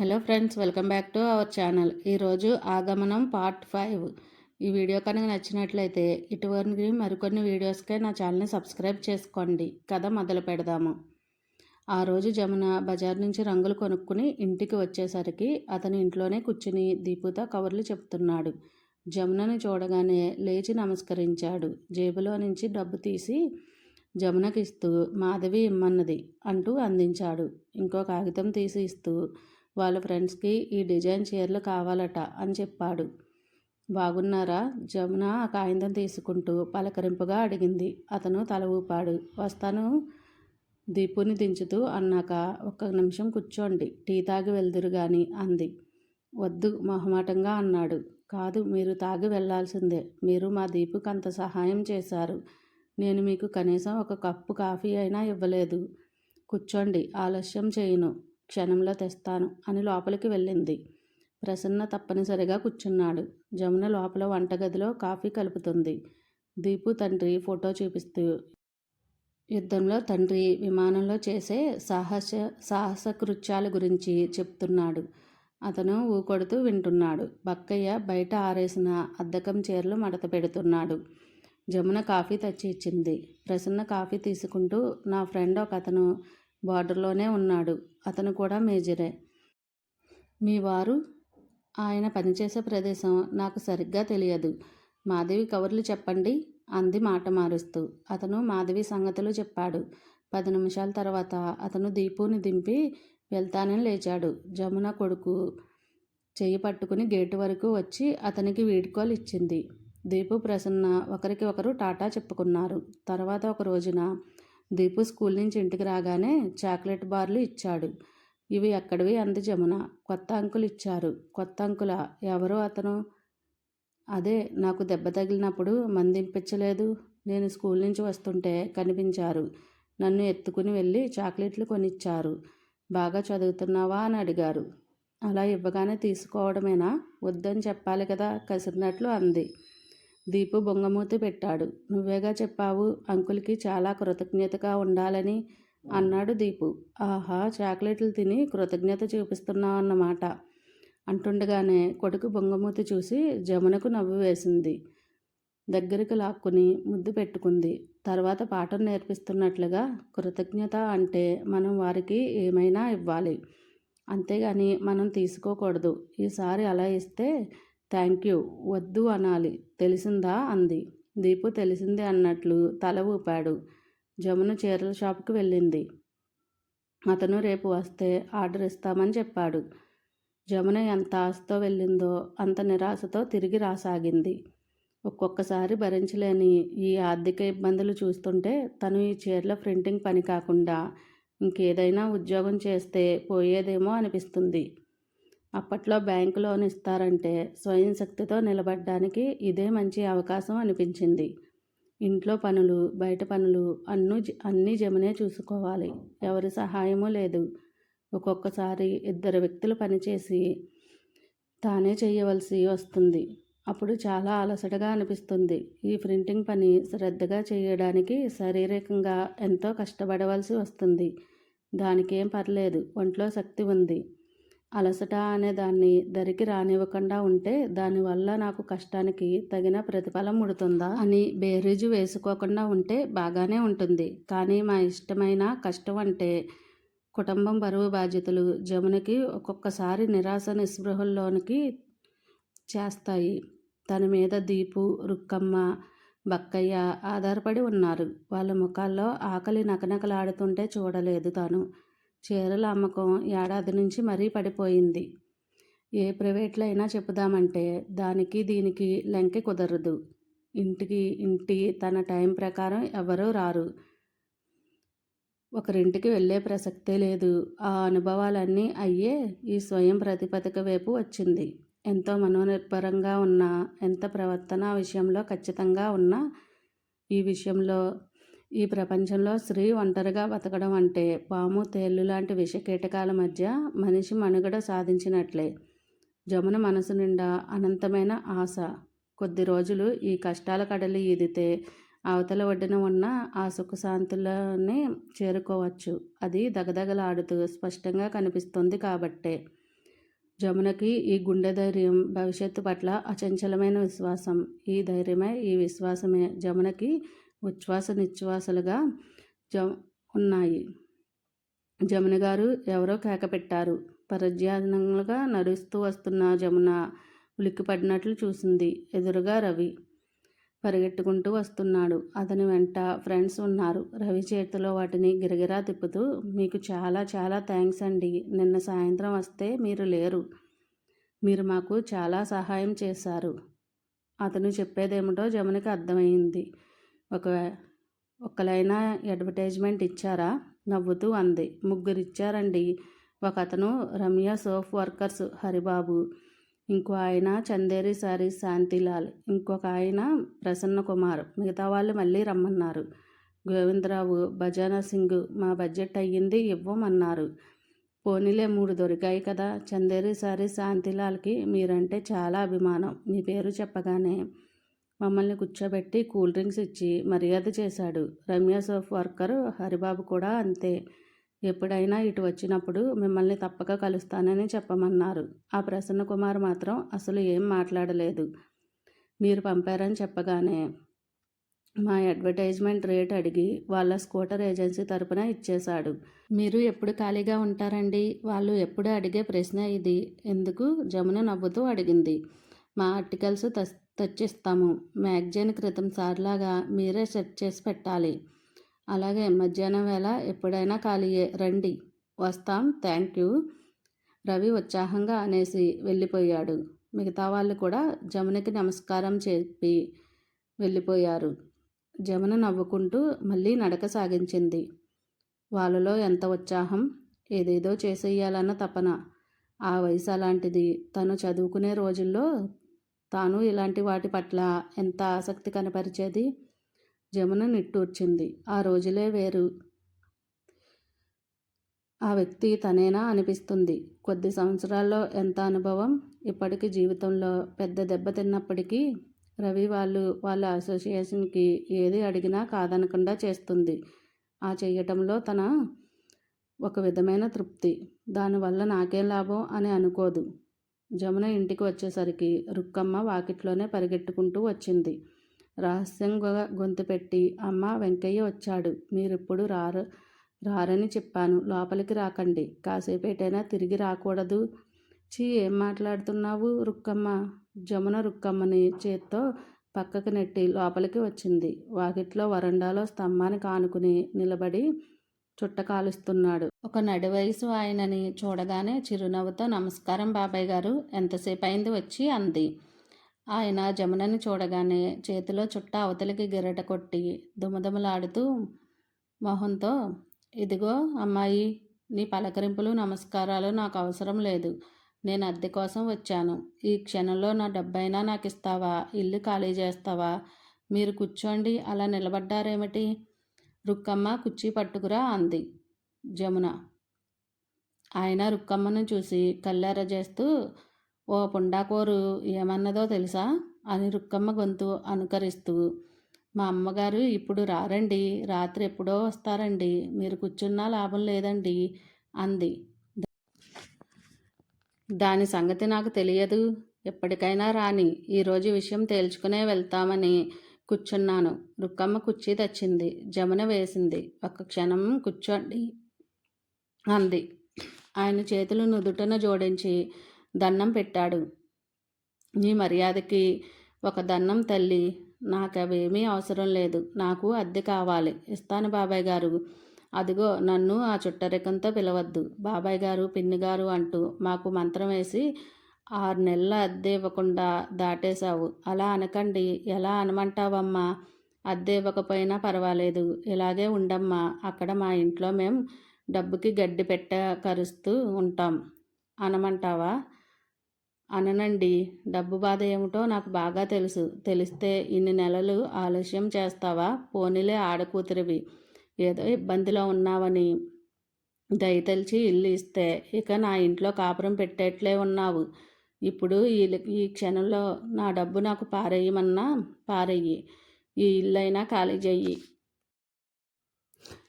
Hello friends welcome back to our channel. ఈరోజు ఆగమనం part five. ఈ వీడియో కనుక నచ్చినట్లయితే ఇటువంటి మరికొన్ని వీడియోస్కే నా ఛానల్ని సబ్స్క్రైబ్ చేసుకోండి. కథ మొదలు పెడదాము. ఆ రోజు జమున బజార్ నుంచి రంగులు కొనుక్కుని ఇంటికి వచ్చేసరికి అతను ఇంట్లోనే కూర్చుని దీపుతో కవర్లు చెప్తున్నాడు. జమునని చూడగానే లేచి నమస్కరించాడు. జేబులో నుంచి డబ్బు తీసి జమునకి ఇస్తూ మాధవి ఇమ్మన్నది అంటూ అందించాడు. ఇంకో కాగితం తీసి ఇస్తూ వాళ్ళ ఫ్రెండ్స్కి ఈ డిజైన్ చీరలు కావాలట అని చెప్పాడు. బాగున్నారా? జమున ఆ కాగితం తీసుకుంటూ పలకరింపుగా అడిగింది. అతను తల ఊపాడు. వస్తాను. దీపుని దించుతూ అన్నాక ఒక్క నిమిషం కూర్చోండి. టీ తాగి వెళ్దురు గాని అంది. వద్దు మొహమాటంగా అన్నాడు. కాదు మీరు తాగి వెళ్ళాల్సిందే. మీరు మా దీపుకి అంత సహాయం చేశారు. నేను మీకు కనీసం ఒక కప్పు కాఫీ అయినా ఇవ్వలేదు. కూర్చోండి. ఆలస్యం చేయను. క్షణంలో తెస్తాను అని లోపలికి వెళ్ళింది. ప్రసన్న తప్పనిసరిగా కూర్చున్నాడు. జమున లోపల వంటగదిలో కాఫీ కలుపుతుంది. దీపు తండ్రి ఫోటో చూపిస్తూ యుద్ధంలో తండ్రి విమానంలో చేసే సాహస సాహస కృత్యాల గురించి చెప్తున్నాడు. అతను ఊకొడుతూ వింటున్నాడు. బక్కయ్య బయట ఆరేసిన అద్దకం చీరలు మడత పెడుతున్నాడు. జమున కాఫీ తెచ్చి ఇచ్చింది. ప్రసన్న కాఫీ తీసుకుంటూ నా ఫ్రెండ్ ఒక అతను బార్డర్లోనే ఉన్నాడు. అతను కూడా మేజరే. మీ వారు ఆయన పనిచేసే ప్రదేశం నాకు సరిగ్గా తెలియదు. మాధవి కవర్లు చెప్పండి అంది మాట మారుస్తూ. అతను మాధవి సంగతులు చెప్పాడు. పది నిమిషాల తర్వాత అతను దీపుని దింపి వెళ్తానని లేచాడు. జమున కొడుకు చెయ్యి పట్టుకుని గేటు వరకు వచ్చి అతనికి వీడ్కోలు ఇచ్చింది. దీపు ప్రసన్న ఒకరికి ఒకరు టాటా చెప్పుకున్నారు. తర్వాత ఒక రోజున దీపు స్కూల్ నుంచి ఇంటికి రాగానే చాక్లెట్ బార్లు ఇచ్చాడు. ఇవి ఎక్కడివి? అంది జమున. కొత్త అంకులు ఇచ్చారు. కొత్త అంకుల? ఎవరు అతను? అదే నాకు దెబ్బ తగిలినప్పుడు మందింపించలేదు నేను స్కూల్ నుంచి వస్తుంటే కనిపించారు. నన్ను ఎత్తుకుని వెళ్ళి చాక్లెట్లు కొనిచ్చారు. బాగా చదువుతున్నావా? అని అడిగారు. అలా ఇవ్వగానే తీసుకోవడమేనా? వద్దని చెప్పాలి కదా? కసిరినట్లు అంది. దీపు బొంగమూతి పెట్టాడు. నువ్వేగా చెప్పావు? అంకుల్కి చాలా కృతజ్ఞతగా ఉండాలని అన్నాడు దీపు. ఆహా చాక్లెట్లు తిని కృతజ్ఞత చూపిస్తున్నావు అన్నమాట అంటుండగానే కొడుకు బొంగమూతి చూసి జమునకు నవ్వు వేసింది. దగ్గరికి లాక్కుని ముద్దు పెట్టుకుంది. తర్వాత పాఠం నేర్పిస్తున్నట్లుగా కృతజ్ఞత అంటే మనం వారికి ఏమైనా ఇవ్వాలి. అంతేగాని మనం తీసుకోకూడదు. ఈసారి అలా ఇస్తే థ్యాంక్ యూ. వద్దు అనాలి. తెలిసిందా? అంది. దీపు తెలిసింది అన్నట్లు తల ఊపాడు. జమున చీరల షాప్కి వెళ్ళింది. అతను రేపు వస్తే ఆర్డర్ ఇస్తామని చెప్పాడు. జమున ఎంత ఆశతో వెళ్ళిందో అంత నిరాశతో తిరిగి రాసాగింది. ఒక్కొక్కసారి భరించలేని ఈ ఆర్థిక ఇబ్బందులు చూస్తుంటే తను ఈ చీరల ప్రింటింగ్ పని కాకుండా ఇంకేదైనా ఉద్యోగం చేస్తే పోయేదేమో అనిపిస్తుంది. అప్పట్లో బ్యాంకు లోన్ ఇస్తారంటే స్వయం శక్తితో నిలబడడానికి ఇదే మంచి అవకాశం అనిపించింది. ఇంట్లో పనులు బయట పనులు అన్ను అన్నీ జమనే చూసుకోవాలి. ఎవరి సహాయము లేదు. ఒక్కొక్కసారి ఇద్దరు వ్యక్తులు పనిచేసి తానే చేయవలసి వస్తుంది. అప్పుడు చాలా అలసటగా అనిపిస్తుంది. ఈ ప్రింటింగ్ పని శ్రద్ధగా చేయడానికి శారీరకంగా ఎంతో కష్టపడవలసి వస్తుంది. దానికేం పర్లేదు. ఒంట్లో శక్తి ఉంది. అలసట అనే దాన్ని దరికి రానివ్వకుండా ఉంటే దానివల్ల నాకు కష్టానికి తగిన ప్రతిఫలం ముడుతుందా అని బేరీజు వేసుకోకుండా ఉంటే బాగానే ఉంటుంది. కానీ మా ఇష్టమైన కష్టం అంటే కుటుంబం బరువు బాధ్యతలు జమునకి ఒక్కొక్కసారి నిరాశ నిస్పృహల్లోనికి చేస్తాయి. తన మీద దీపు రుక్కమ్మ బక్కయ్య ఆధారపడి ఉన్నారు. వాళ్ళ ముఖాల్లో ఆకలి నకనకలాడుతుంటే చూడలేదు తాను. చీరల అమ్మకం ఏడాది నుంచి మరీ పడిపోయింది. ఏ ప్రైవేట్లో అయినా చెప్పుదామంటే దానికి దీనికి లెంకె కుదరదు. ఇంటికి ఇంటి తన టైం ప్రకారం ఎవరూ రారు. ఒకరింటికి వెళ్ళే ప్రసక్తే లేదు. ఆ అనుభవాలన్నీ అయ్యే ఈ స్వయం ప్రతిపదిక వైపు వచ్చింది. ఎంతో మనోనిర్భరంగా ఉన్నా ఎంత ప్రవర్తన విషయంలో ఖచ్చితంగా ఉన్నా ఈ విషయంలో ఈ ప్రపంచంలో స్త్రీ ఒంటరిగా బతకడం అంటే పాము తేళ్ళు లాంటి విషకీటకాల మధ్య మనిషి మనుగడ సాధించినట్లే. జమున మనసు నిండా అనంతమైన ఆశ. కొద్ది రోజులు ఈ కష్టాల కడలి ఈదితే అవతల ఒడ్డున ఉన్న ఆ సుఖశాంతులనే చేరుకోవచ్చు. అది దగదగలాడుతూ స్పష్టంగా కనిపిస్తుంది కాబట్టే. జమునకి ఈ గుండె ధైర్యం భవిష్యత్తు పట్ల అచంచలమైన విశ్వాసం. ఈ ధైర్యమే ఈ విశ్వాసమే జమునకి ఉచ్ఛ్వాస నిశ్వాసలుగా జ ఉన్నాయి. జమున గారు ఎవరో కేకపెట్టారు పరధ్యానంగా నడుస్తూ వస్తున్న జమున ఉలిక్కిపడినట్లు చూసింది. ఎదురుగా రవి పరిగెట్టుకుంటూ వస్తున్నాడు. అతని వెంట ఫ్రెండ్స్ ఉన్నారు. రవి చేతిలో వాటిని గిరగిరా తిప్పుతూ మీకు చాలా చాలా థ్యాంక్స్ అండి. నిన్న సాయంత్రం వస్తే మీరు లేరు. మీరు మాకు చాలా సహాయం చేశారు. అతను చెప్పేదేమిటో జమునికి అర్థమైంది. ఒక ఒక్కలైనా అడ్వర్టైజ్మెంట్ ఇచ్చారా? నవ్వుతూ అంది. ముగ్గురు ఇచ్చారండి ఒక అతను రమ్య సోఫ్ వర్కర్స్ హరిబాబు ఇంకో ఆయన చందేరి సారీ శాంతిలాల్ ఇంకొక ఆయన ప్రసన్న కుమార్ మిగతా వాళ్ళు మళ్ళీ రమ్మన్నారు. గోవిందరావు భజానా సింగ్ మా బడ్జెట్ అయ్యింది ఇవ్వమన్నారు. పోనీలే మూడు దొరికాయి కదా. చందేరి సారీ శాంతిలాల్కి మీరంటే చాలా అభిమానం. మీ పేరు చెప్పగానే మమ్మల్ని కూర్చోబెట్టి కూల్ డ్రింక్స్ ఇచ్చి మర్యాద చేశాడు. రమ్య సోఫ్ వర్కర్ హరిబాబు కూడా అంతే. ఎప్పుడైనా ఇటు వచ్చినప్పుడు మిమ్మల్ని తప్పక కలుస్తానని చెప్పమన్నారు. ఆ ప్రసన్న కుమార్ మాత్రం అసలు ఏం మాట్లాడలేదు. మీరు పంపారని చెప్పగానే మా అడ్వర్టైజ్మెంట్ రేట్ అడిగి వాళ్ళ స్కూటర్ ఏజెన్సీ తరపున ఇచ్చేశాడు. మీరు ఎప్పుడు ఖాళీగా ఉంటారండి? వాళ్ళు ఎప్పుడు అడిగే ప్రశ్న ఇది? ఎందుకు? జమున నవ్వుతూ అడిగింది. మా ఆర్టికల్స్ తెచ్చిస్తాము. మ్యాగజైన్ క్రితం సార్లాగా మీరే సెట్ చేసి పెట్టాలి. అలాగే మధ్యాహ్నం వేళ ఎప్పుడైనా ఖాళీయే. రండి. వస్తాం. Thank you. రవి ఉత్సాహంగా అనేసి వెళ్ళిపోయాడు. మిగతా వాళ్ళు కూడా జమునకి నమస్కారం చెప్పి వెళ్ళిపోయారు. జమున నవ్వుకుంటూ మళ్ళీ నడక సాగించింది. వాళ్ళలో ఎంత ఉత్సాహం? ఏదేదో చేసేయాలన్న తపన. ఆ వయసు అలాంటిది. తను చదువుకునే రోజుల్లో తాను ఇలాంటి వాటి పట్ల ఎంత ఆసక్తి కనపరిచేది? జమున నిట్టూర్చింది. ఆ రోజులే వేరు. ఆ వ్యక్తి తనేనా అనిపిస్తుంది. కొద్ది సంవత్సరాల్లో ఎంత అనుభవం? ఇప్పటికి జీవితంలో పెద్ద దెబ్బ తిన్నప్పటికీ రవి వాళ్ళు వాళ్ళ అసోసియేషన్కి ఏది అడిగినా కాదనకుండా చేస్తుంది. ఆ చేయటంలో తన ఒక విధమైన తృప్తి. దానివల్ల నాకేం లాభం? అని అనుకోదు. జమున ఇంటికి వచ్చేసరికి రుక్కమ్మ వాకిట్లోనే పరిగెట్టుకుంటూ వచ్చింది. రహస్యంగా గొంతు పెట్టి అమ్మ వెంకయ్య వచ్చాడు. మీరిప్పుడు రారు రారని చెప్పాను. లోపలికి రాకండి. కాసేపేటైనా తిరిగి రాకూడదు. చీ ఏం మాట్లాడుతున్నావు రుక్కమ్మ జమున రుక్కమ్మని చేత్తో పక్కకు నెట్టి లోపలికి వచ్చింది. వాకిట్లో వరండాలో స్తంభానికి ఆనుకుని నిలబడి చుట్ట కాలుస్తున్నాడు ఒక నడివయసు ఆయనని చూడగానే చిరునవ్వుతో నమస్కారం బాబాయ్ గారు ఎంతసేపు అయింది వచ్చి? అంది. ఆయన జమునని చూడగానే చేతిలో చుట్ట అవతలికి గిరట కొట్టి దుమదుమలాడుతూ మొహంతో ఇదిగో అమ్మాయి నీ పలకరింపులు నమస్కారాలు నాకు అవసరం లేదు. నేను అద్దె కోసం వచ్చాను. ఈ క్షణంలో నా డబ్బైనా నాకు ఇస్తావా ఇల్లు ఖాళీ చేస్తావా? మీరు కూర్చోండి. అలా నిలబడ్డారేమిటి? రుక్కమ్మ కుర్చీ పట్టుకురా అంది. జమున. ఆయన రుక్కమ్మను చూసి కల్లెర చేస్తూ ఓ పుండాకోరు ఏమన్నదో తెలుసా? అని రుక్కమ్మ గొంతు అనుకరిస్తూ మా అమ్మగారు ఇప్పుడు రారండి. రాత్రి ఎప్పుడో వస్తారండి. మీరు కూర్చున్నా లాభం లేదండి అంది. దాని సంగతి నాకు తెలియదు. ఎప్పటికైనా రాని. ఈరోజు విషయం తేల్చుకునే వెళ్తామని కూర్చున్నాను. రుక్కమ్మ కుర్చీ తెచ్చింది. జమున వేసింది. ఒక్క క్షణం కూర్చోండి అంది. ఆయన చేతులు నుదుటన జోడించి దండం పెట్టాడు. నీ మర్యాదకి ఒక దన్నం తల్లి నాకవేమీ అవసరం లేదు. నాకు అద్దె కావాలి. ఇస్తాను బాబాయ్ గారు. అదిగో నన్ను ఆ చుట్టరికంతో పిలవద్దు. బాబాయ్ గారు పిన్ని గారు అంటూ మాకు మంత్రం వేసి ఆరు నెలల అద్దె ఇవ్వకుండా దాటేశావు. అలా అనకండి. ఎలా అనమంటావమ్మా? అద్దె ఇవ్వకపోయినా పర్వాలేదు. ఇలాగే ఉండమ్మా. అక్కడ మా ఇంట్లో మేం డబ్బుకి గడ్డి పెట్ట కరుస్తూ ఉంటాం. అనమంటావా? అననండి. డబ్బు బాధ ఏమిటో నాకు బాగా తెలుసు. తెలిస్తే ఇన్ని నెలలు ఆలస్యం చేస్తావా? పోనీలే ఆడకూతురివి. ఏదో ఇబ్బందిలో ఉన్నావని. దయతలిచి ఇల్లు ఇస్తే. ఇక నా ఇంట్లో కాపురం పెట్టేట్లే ఉన్నావు. ఇప్పుడు ఈ ఈ క్షణంలో నా డబ్బు నాకు పారేయమన్నా పారేయి. ఈ ఇల్లైనా ఖాళీ చెయ్యి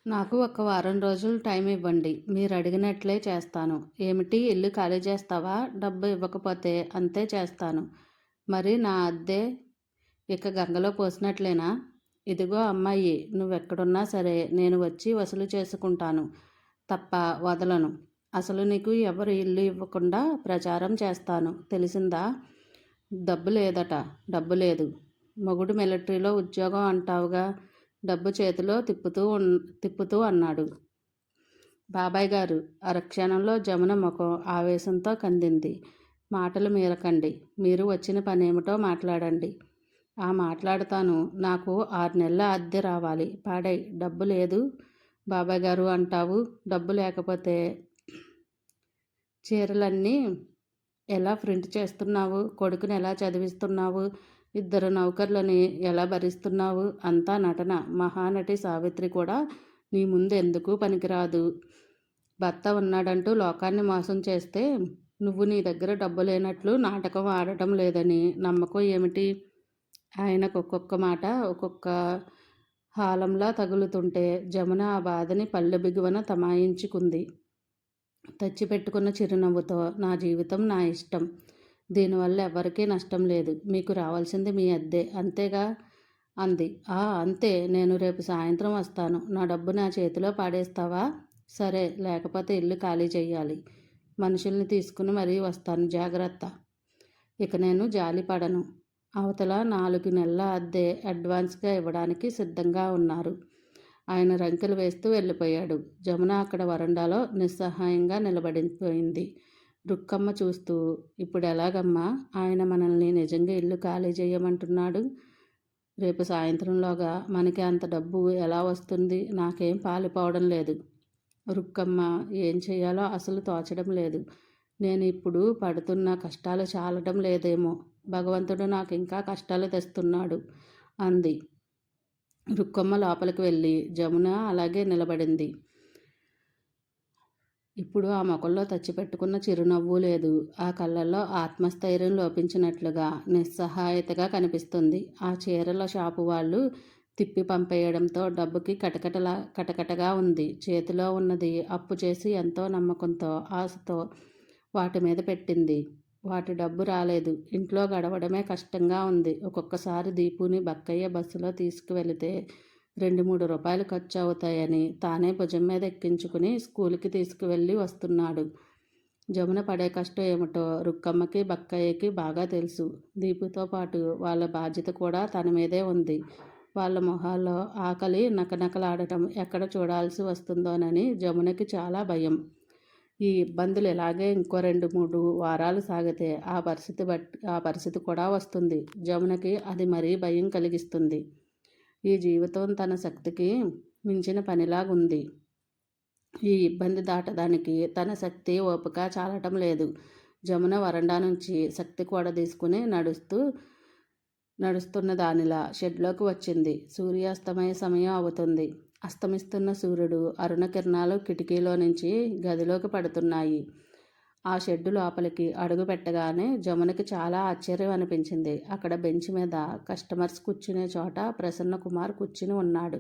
నాకు ఒక వారం రోజులు టైం ఇవ్వండి. మీరు అడిగినట్లే చేస్తాను. ఏమిటి? ఇల్లు ఖాళీ చేస్తావా? డబ్బు ఇవ్వకపోతే అంతే చేస్తాను. మరి నా అద్దె ఇక గంగలో పోసినట్లేనా? ఇదిగో అమ్మాయి నువ్వెక్కడున్నా సరే నేను వచ్చి వసూలు చేసుకుంటాను. తప్ప వదలను. అసలు నీకు ఎవరు ఇల్లు ఇవ్వకుండా ప్రచారం చేస్తాను. తెలిసిందా? డబ్బు లేదట. డబ్బు లేదు. మొగుడు మిలిటరీలో ఉద్యోగం అంటావుగా. డబ్బు చేతిలో తిప్పుతూ తిప్పుతూ అన్నాడు. బాబాయ్ గారు అరక్షణంలో జమున ముఖం ఆవేశంతో కందింది. మాటలు మీరకండి. మీరు వచ్చిన పనేమిటో మాట్లాడండి. ఆ మాట్లాడతాను. నాకు ఆరు నెలల అద్దె రావాలి. పాడై డబ్బు లేదు. బాబాయ్ గారు అంటావు డబ్బు లేకపోతే చీరలన్నీ ఎలా ప్రింట్ చేస్తున్నావు? కొడుకుని ఎలా చదివిస్తున్నావు? ఇద్దరు నౌకర్లని ఎలా భరిస్తున్నావు? అంతా నటన. మహానటి సావిత్రి కూడా నీ ముందు ఎందుకు పనికిరాదు? భర్త ఉన్నాడంటూ లోకాన్ని మోసం చేస్తే నువ్వు నీ దగ్గర డబ్బు లేనట్లు నాటకం ఆడటం లేదని నమ్మకం ఏమిటి? ఆయనకు ఒక్కొక్క మాట ఒక్కొక్క హాలంలా తగులుతుంటే జమున ఆ బాధని పల్లె బిగువన తమాయించుకుంది. తెచ్చిపెట్టుకున్న చిరునవ్వుతో నా జీవితం నా ఇష్టం. దీనివల్ల ఎవరికీ నష్టం లేదు. మీకు రావాల్సింది మీ అద్దె. అంతేగా అంది. ఆ అంతే. నేను రేపు సాయంత్రం వస్తాను. నా డబ్బు నా చేతిలో పాడేస్తావా? సరే. లేకపోతే ఇల్లు ఖాళీ చేయాలి మనుషుల్ని తీసుకుని మరీ వస్తాను. జాగ్రత్త. ఇక నేను జాలి పడను అవతల నాలుగు నెలల అద్దె అడ్వాన్స్గా ఇవ్వడానికి సిద్ధంగా ఉన్నారు. ఆయన రంకెలు వేస్తూ వెళ్ళిపోయాడు. జమున అక్కడ వరండాలో నిస్సహాయంగా నిలబడిపోయింది. రుక్కమ్మ చూస్తూ ఇప్పుడు ఎలాగమ్మా? ఆయన మనల్ని నిజంగా ఇల్లు ఖాళీ చేయమంటున్నాడు. రేపు సాయంత్రంలోగా మనకి అంత డబ్బు ఎలా వస్తుంది? నాకేం పాలిపోవడం లేదు. రుక్కమ్మ ఏం చేయాలో అసలు తోచడం లేదు. నేను ఇప్పుడు పడుతున్న కష్టాలు చాలడం లేదేమో. భగవంతుడు నాకు ఇంకా కష్టాలు తెస్తున్నాడు అంది. రుక్కమ్మ లోపలికి వెళ్ళి జమున అలాగే నిలబడింది. ఇప్పుడు ఆ మొక్కల్లో తెచ్చిపెట్టుకున్న చిరునవ్వు లేదు. ఆ కళ్ళల్లో ఆత్మస్థైర్యం లోపించినట్లుగా నిస్సహాయతగా కనిపిస్తుంది. ఆ చీరల షాపు వాళ్ళు తిప్పి పంపేయడంతో డబ్బుకి కటకటలా కటకటగా ఉంది. చేతిలో ఉన్నది అప్పు చేసి ఎంతో నమ్మకంతో ఆశతో వాటి మీద పెట్టింది. వాటి డబ్బు రాలేదు. ఇంట్లో గడవడమే కష్టంగా ఉంది. ఒక్కొక్కసారి దీపుని బక్కయ్య బస్సులో తీసుకువెళితే రెండు మూడు రూపాయలు ఖర్చు అవుతాయని తానే భుజం మీద ఎక్కించుకుని స్కూల్కి తీసుకువెళ్ళి వస్తున్నాడు. జమున పడే కష్టం ఏమిటో రుక్కమ్మకి బక్కయ్యకి బాగా తెలుసు. దీపుతో పాటు వాళ్ళ బాధ్యత కూడా తన మీదే ఉంది. వాళ్ళ మొహాల్లో ఆకలి నకనకలాడటం ఎక్కడ చూడాల్సి వస్తుందోనని జమునకి చాలా భయం. ఈ ఇబ్బందులు ఇలాగే ఇంకో రెండు మూడు వారాలు సాగితే ఆ పరిస్థితి బట్టి ఆ పరిస్థితి కూడా వస్తుంది. జమునకి అది మరీ భయం కలిగిస్తుంది. ఈ జీవితం తన శక్తికి మించిన పనిలాగుంది. ఈ ఇబ్బంది దాటడానికి తన శక్తి ఓపిక చాలటం లేదు. జమున వరండా నుంచి శక్తి కూడా తీసుకుని నడుస్తూ నడుస్తున్న దానిలా షెడ్లోకి వచ్చింది. సూర్యాస్తమయ సమయం అవుతుంది. అస్తమిస్తున్న సూర్యుడు అరుణ కిరణాలు కిటికీలో నుంచి గదిలోకి పడుతున్నాయి. ఆ షెడ్డు లోపలికి అడుగు పెట్టగానే జమునకి చాలా ఆశ్చర్యం అనిపించింది. అక్కడ బెంచ్ మీద కస్టమర్స్ కూర్చునే చోట ప్రసన్న కుమార్ కూర్చుని ఉన్నాడు.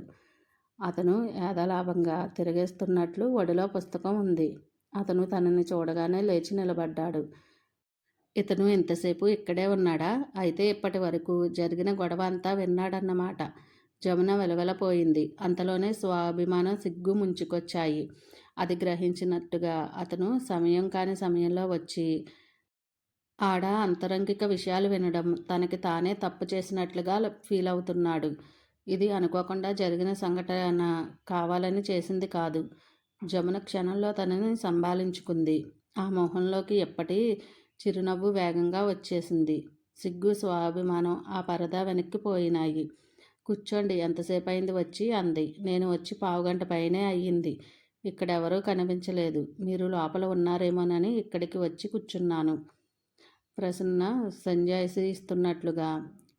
అతను ఏదలాభంగా తిరిగేస్తున్నట్లు ఒడిలో పుస్తకం ఉంది. అతను తనని చూడగానే లేచి నిలబడ్డాడు. ఇతను ఇంతసేపు ఇక్కడే ఉన్నాడా? అయితే ఇప్పటి వరకు జరిగిన గొడవ అంతా విన్నాడన్నమాట. జమున వెలవెలపోయింది. అంతలోనే స్వాభిమానం సిగ్గు ముంచుకొచ్చాయి. అది గ్రహించినట్టుగా అతను సమయం కాని సమయంలో వచ్చి ఆడ అంతరంగిక విషయాలు వినడం తనకి తానే తప్పు చేసినట్లుగా ఫీల్ అవుతున్నాడు ఇది అనుకోకుండా జరిగిన సంఘటన కావాలని చేసింది కాదు. జమున క్షణంలో తనని సంభాలించుకుంది. ఆ మొహంలోకి ఎప్పటి చిరునవ్వు వేగంగా వచ్చేసింది. సిగ్గు స్వాభిమానం ఆ పరదా వెనక్కిపోయినాయి కూర్చోండి. ఎంతసేపు అయింది వచ్చి? అంది. నేను వచ్చి పావుగంట పైనే అయ్యింది. ఇక్కడెవరూ కనిపించలేదు. మీరు లోపల ఉన్నారేమోనని ఇక్కడికి వచ్చి కూర్చున్నాను. ప్రసన్న సంజాయిసి ఇస్తున్నట్లుగా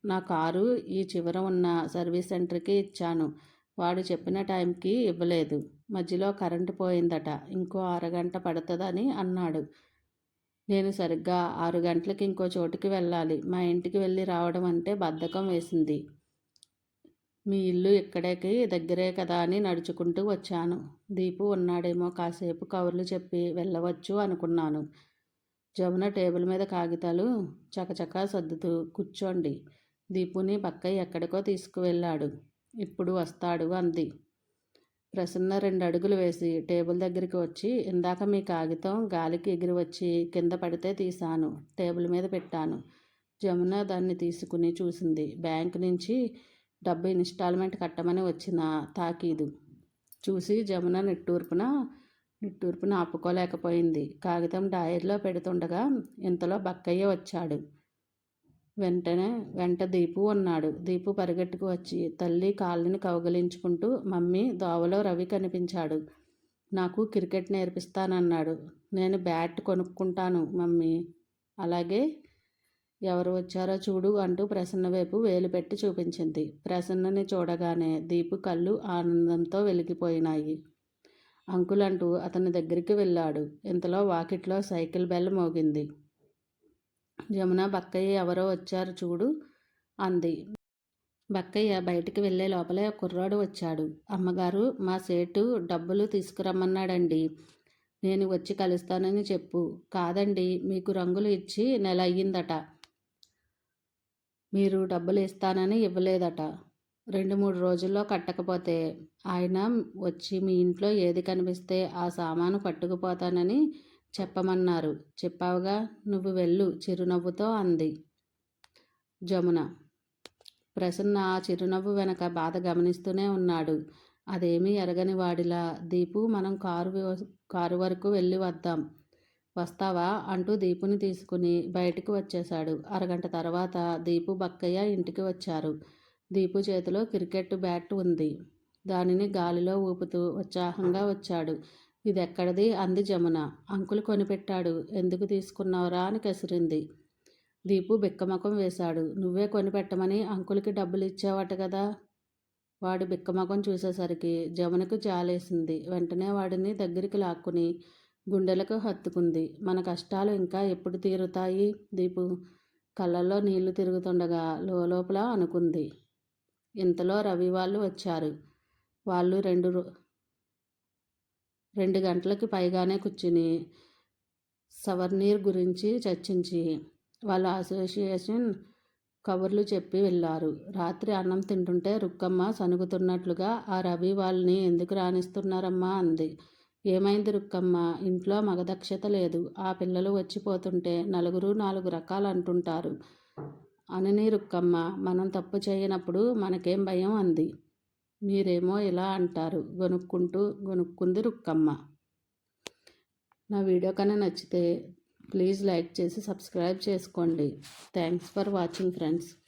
నా కారు ఈ చివర ఉన్న సర్వీస్ సెంటర్కి ఇచ్చాను. వాడు చెప్పిన టైంకి ఇవ్వలేదు. మధ్యలో కరెంటు పోయిందట. ఇంకో అరగంట పడుతుందని అన్నాడు. నేను సరిగ్గా ఆరు గంటలకి ఇంకో చోటుకి వెళ్ళాలి. మా ఇంటికి వెళ్ళి రావడం అంటే బద్ధకం వేసింది. మీ ఇల్లు ఇక్కడేకి దగ్గరే కదా అని నడుచుకుంటూ వచ్చాను. దీపు ఉన్నాడేమో కాసేపు కవర్లు చెప్పి వెళ్ళవచ్చు అనుకున్నాను. జమున టేబుల్ మీద కాగితాలు చకచకా సర్దుతూ కూర్చోండి. దీపుని పక్కయ్య ఎక్కడికో తీసుకువెళ్ళాడు. ఇప్పుడు వస్తాడు అంది. ప్రసన్న రెండు అడుగులు వేసి టేబుల్ దగ్గరికి వచ్చి ఇందాక మీ కాగితం గాలికి ఎగిరి వచ్చి కింద పడితే తీశాను. టేబుల్ మీద పెట్టాను. జమున దాన్ని తీసుకుని చూసింది. బ్యాంక్ నుంచి డబ్బు ఇన్స్టాల్మెంట్ కట్టమని వచ్చిన తాకీదు. చూసి జమున నిట్టూర్పున నిట్టూర్పున ఆపుకోలేకపోయింది. కాగితం డాయర్లో పెడుతుండగా ఇంతలో బక్కయ్య వచ్చాడు. వెంటనే వెంట దీపు ఉన్నాడు. దీపు పరిగెట్టుకు వచ్చి తల్లి కాళ్ళని కౌగలించుకుంటూ మమ్మీ దోవలో రవి కనిపించాడు. నాకు క్రికెట్ నేర్పిస్తానన్నాడు. నేను బ్యాట్ కొనుక్కుంటాను మమ్మీ. అలాగే ఎవరు వచ్చారో చూడు అంటూ ప్రసన్న వైపు వేలు పెట్టి చూపించింది. ప్రసన్నని చూడగానే దీపు కళ్ళు ఆనందంతో వెలిగిపోయినాయి. అంకుల్ అంటూ అతని దగ్గరికి వెళ్ళాడు. ఇంతలో వాకిట్లో సైకిల్ బెల్ మోగింది. జమున బక్కయ్య ఎవరో వచ్చారు చూడు అంది. బక్కయ్య బయటికి వెళ్ళే లోపలే కుర్రాడు వచ్చాడు. అమ్మగారు మా సేటు డబ్బులు తీసుకురమ్మన్నాడండి. నేను వచ్చి కలుస్తానని చెప్పు. కాదండి మీకు రంగులు ఇచ్చి నెల అయ్యిందట. మీరు డబ్బులు ఇస్తానని ఇవ్వలేదట. రెండు మూడు రోజుల్లో కట్టకపోతే ఆయన వచ్చి మీ ఇంట్లో ఏది కనిపిస్తే ఆ సామాను పట్టుకుపోతానని చెప్పమన్నారు. చెప్పావుగా నువ్వు వెళ్ళు చిరునవ్వుతో అంది జమున. ప్రసన్న ఆ చిరునవ్వు వెనక బాధ గమనిస్తూనే ఉన్నాడు. అదేమీ ఎరగని వాడిలా దీపు మనం కారు కారు వరకు వెళ్ళి వద్దాం. వస్తావా? అంటూ దీపుని తీసుకుని బయటికి వచ్చేశాడు. అరగంట తర్వాత దీపు బక్కయ్య ఇంటికి వచ్చారు. దీపు చేతిలో క్రికెట్ బ్యాట్ ఉంది. దానిని గాలిలో ఊపుతూ ఉత్సాహంగా వచ్చాడు. ఇది ఎక్కడిది అంది జమున. అంకులు కొనిపెట్టాడు. ఎందుకు తీసుకున్నావురా అని కసిరింది. దీపు బిక్కమకం వేశాడు. నువ్వే కొనిపెట్టమని అంకులకి డబ్బులు ఇచ్చావట కదా వాడు బిక్కమకం చూసేసరికి జమునకు జాలేసింది. వెంటనే వాడిని దగ్గరికి లాక్కుని గుండెలకు హత్తుకుంది. మన కష్టాలు ఇంకా ఎప్పుడు తీరుతాయి? దీపు కళ్ళల్లో నీళ్ళు తిరుగుతుండగా లోపల అనుకుంది. ఇంతలో రవి వాళ్ళు వచ్చారు. వాళ్ళు రెండు రెండు గంటలకి పైగానే కూర్చుని సవర్నీర్ గురించి చర్చించి వాళ్ళ అసోసియేషన్ కబుర్లు చెప్పి వెళ్ళారు. రాత్రి అన్నం తింటుంటే రుక్కమ్మ సనుగుతున్నట్లుగా ఆ రవి వాళ్ళని ఎందుకు రాణిస్తున్నారమ్మా అంది. ఏమైంది రుక్కమ్మ? ఇంట్లో మగదక్షత లేదు. ఆ పిల్లలు వచ్చిపోతుంటే నలుగురు నాలుగు రకాలు అంటుంటారు. అనని రుక్కమ్మ మనం తప్పు చేయనప్పుడు మనకేం భయం అంది. మీరేమో ఇలా అంటారు. గొనుక్కుంటూ గొనుక్కుంది రుక్కమ్మ. నా వీడియో కన్నా నచ్చితే ప్లీజ్ లైక్ చేసి సబ్స్క్రైబ్ చేసుకోండి. Thanks for watching friends.